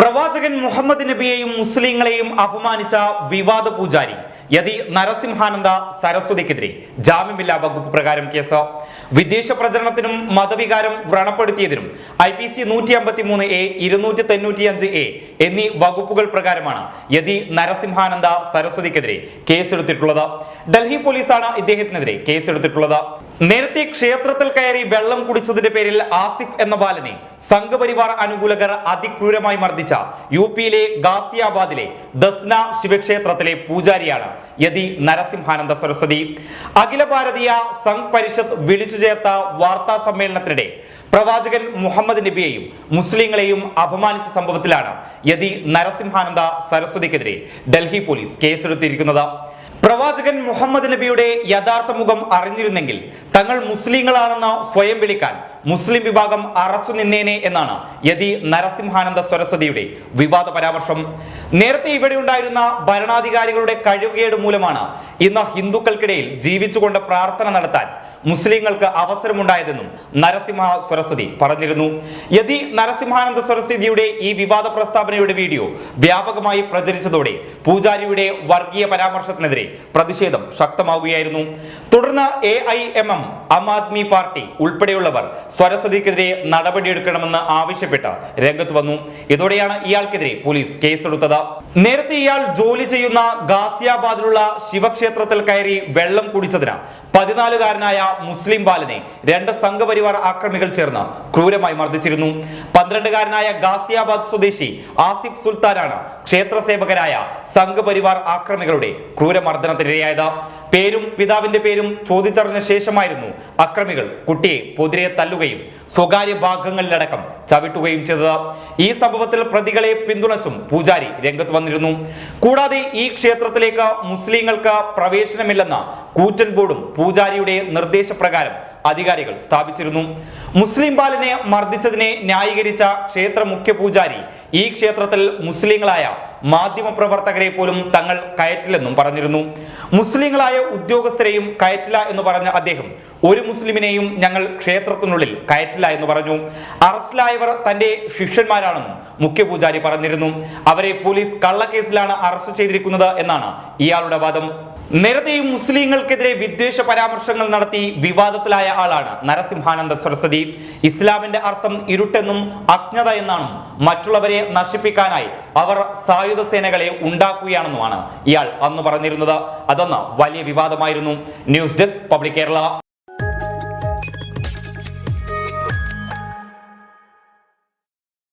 പ്രവാചകൻ മുഹമ്മദ് നബിയെയും മുസ്ലിങ്ങളെയും അപമാനിച്ച വിവാദ പൂജാരി യതി നരസിംഹാനന്ദ സരസ്വതിക്കെതിരെ ജാമ്യമില്ലാ വകുപ്പ് പ്രകാരം കേസ്. വിദേശ പ്രചരണത്തിനും മതവികാരം വ്രണപ്പെടുത്തിയതിനും ഐ പി സി നൂറ്റി അമ്പത്തി മൂന്ന് എ ഇരുന്നൂറ്റി തൊണ്ണൂറ്റി അഞ്ച് എ എന്നീ വകുപ്പുകൾ പ്രകാരമാണ് യതി നരസിംഹാനന്ദ സരസ്വതിക്കെതിരെ കേസെടുത്തിട്ടുള്ളത്. ഡൽഹി പോലീസാണ് ഇദ്ദേഹത്തിനെതിരെ കേസെടുത്തിട്ടുള്ളത്. നേരത്തെ ക്ഷേത്രത്തിൽ കയറി വെള്ളം കുടിച്ചതിന്റെ പേരിൽ ആസിഫ് എന്ന ബാലനെ സംഘപരിവാർ അനുകൂലകർ അതിക്രൂരമായി മർദ്ദിച്ച യു പിയിലെ ഗാസിയാബാദിലെ ദസ്ന ശിവക്ഷേത്രത്തിലെ പൂജാരിയാണ് യതി നരസിംഹാനന്ദ സരസ്വതി. അഖില ഭാരതീയ സംഘ് പരിഷത്ത് വിളിച്ചു ചേർത്ത വാർത്താ സമ്മേളനത്തിനിടെ പ്രവാചകൻ മുഹമ്മദ് നബിയെയും മുസ്ലിങ്ങളെയും അപമാനിച്ച സംഭവത്തിലാണ് യതി നരസിംഹാനന്ദ സരസ്വതിക്കെതിരെ ഡൽഹി പോലീസ് കേസെടുത്തിരിക്കുന്നത്. പ്രവാചകൻ മുഹമ്മദ് നബിയുടെ യഥാർത്ഥ മുഖം അറിഞ്ഞിരുന്നെങ്കിൽ തങ്ങൾ മുസ്ലിങ്ങളാണെന്ന് സ്വയം വിളിക്കാൻ മുസ്ലിം വിഭാഗം അറച്ചു നിന്നേനെ എന്നാണ് യതി നരസിംഹാനന്ദ സരസ്വതിയുടെ വിവാദ പരാമർശം. നേരത്തെ ഇവിടെ ഉണ്ടായിരുന്ന ഭരണാധികാരികളുടെ കഴിവുകേട് മൂലമാണ് ഇന്ന് ഹിന്ദുക്കൾക്കിടയിൽ ജീവിച്ചുകൊണ്ട് പ്രാർത്ഥന നടത്താൻ മുസ്ലിങ്ങൾക്ക് അവസരമുണ്ടായതെന്നും നരസിംഹ സരസ്വതി പറഞ്ഞിരുന്നു. യതി നരസിംഹാനന്ദ സരസ്വതിയുടെ ഈ വിവാദ പ്രസ്താവനയുടെ വീഡിയോ വ്യാപകമായി പ്രചരിച്ചതോടെ പൂജാരിയുടെ വർഗീയ പരാമർശത്തിനെതിരെ പ്രതിഷേധം ശക്തമാവുകയായിരുന്നു. തുടർന്ന് A I M M Aam Aadmi Party ഉൾപ്പെടെയുള്ളവർ സ്വരസതിക്കെതിരെ നടപടിയെടുക്കണമെന്ന് ആവശ്യപ്പെട്ട് രംഗത്ത് വന്നു. ഇതോടെയാണ് ഇയാൾക്കെതിരെ പോലീസ് കേസെടുത്തത്. നേരത്തെ ഇയാൾ ജോലി ചെയ്യുന്ന ഗാസിയാബാദിലുള്ള ശിവക്ഷേത്രത്തിൽ കയറി വെള്ളം കുടിച്ചതിന് പതിനാലുകാരനായ മുസ്ലിം ബാലനെ രണ്ട് സംഘപരിവാർ ആക്രമികൾ ചേർന്ന് ക്രൂരമായി മർദ്ദിച്ചിരുന്നു. പന്ത്രണ്ടുകാരനായ ഗാസിയാബാദ് സ്വദേശി ആസിഫ് സുൽത്താനാണ് ക്ഷേത്രസേവകരായ സംഘപരിവാർ ആക്രമികളുടെ ക്രൂരമർദ്ദനത്തിനിരയായത് പേരും പിതാവിന്റെ പേരും ചോദിച്ചറിഞ്ഞ ശേഷമായിരുന്നു അക്രമികൾ കുട്ടിയെ പൊതിരെ തല്ലുകയും സ്വകാര്യ ഭാഗങ്ങളിലടക്കം ചവിട്ടുകയും ചെയ്തത്. ഈ സംഭവത്തിൽ പ്രതികളെ പിന്തുണച്ചും പൂജാരി രംഗത്ത് വന്നിരുന്നു. കൂടാതെ ഈ ക്ഷേത്രത്തിലേക്ക് മുസ്ലിങ്ങൾക്ക് പ്രവേശനമില്ലെന്ന കൂറ്റൻ ബോർഡും പൂജാരിയുടെ നിർദ്ദേശപ്രകാരം അധികാരികൾ സ്ഥാപിച്ചിരുന്നു. മുസ്ലിം ബാലനെ മർദ്ദിച്ചതിനെ ന്യായീകരിച്ച ക്ഷേത്ര മുഖ്യ പൂജാരി ഈ ക്ഷേത്രത്തിൽ മുസ്ലിങ്ങളായ മാധ്യമപ്രവർത്തകരെ പോലും തങ്ങൾ കയറ്റില്ലെന്നും പറഞ്ഞിരുന്നു. മുസ്ലിങ്ങളായ ഉദ്യോഗസ്ഥരെയും കയറ്റില്ല എന്ന് പറഞ്ഞ അദ്ദേഹം ഒരു മുസ്ലിമിനെയും ഞങ്ങൾ ക്ഷേത്രത്തിനുള്ളിൽ കയറ്റില്ല എന്ന് പറഞ്ഞു. അറസ്റ്റിലായവർ തന്റെ ശിഷ്യന്മാരാണെന്നും മുഖ്യ പൂജാരി പറഞ്ഞിരുന്നു. അവരെ പോലീസ് കള്ളക്കേസിലാണ് അറസ്റ്റ് ചെയ്തിരിക്കുന്നത് എന്നാണ് ഇയാളുടെ വാദം. നേരത്തെയും മുസ്ലിങ്ങൾക്കെതിരെ വിദ്വേഷ പരാമർശങ്ങൾ നടത്തി വിവാദത്തിലായ ആളാണ് നരസിംഹാനന്ദ സരസ്വതി. ഇസ്ലാമിന്റെ അർത്ഥം ഇരുട്ടെന്നും അജ്ഞത എന്നാണ്. മറ്റുള്ളവരെ നശിപ്പിക്കാനായി അവർ സായുധ സേനകളെ ഉണ്ടാക്കുകയാണെന്നുമാണ് ഇയാൾ അന്ന് പറഞ്ഞിരുന്നത്. അതൊന്ന് വലിയ വിവാദമായിരുന്നു. News desk Public Kerala.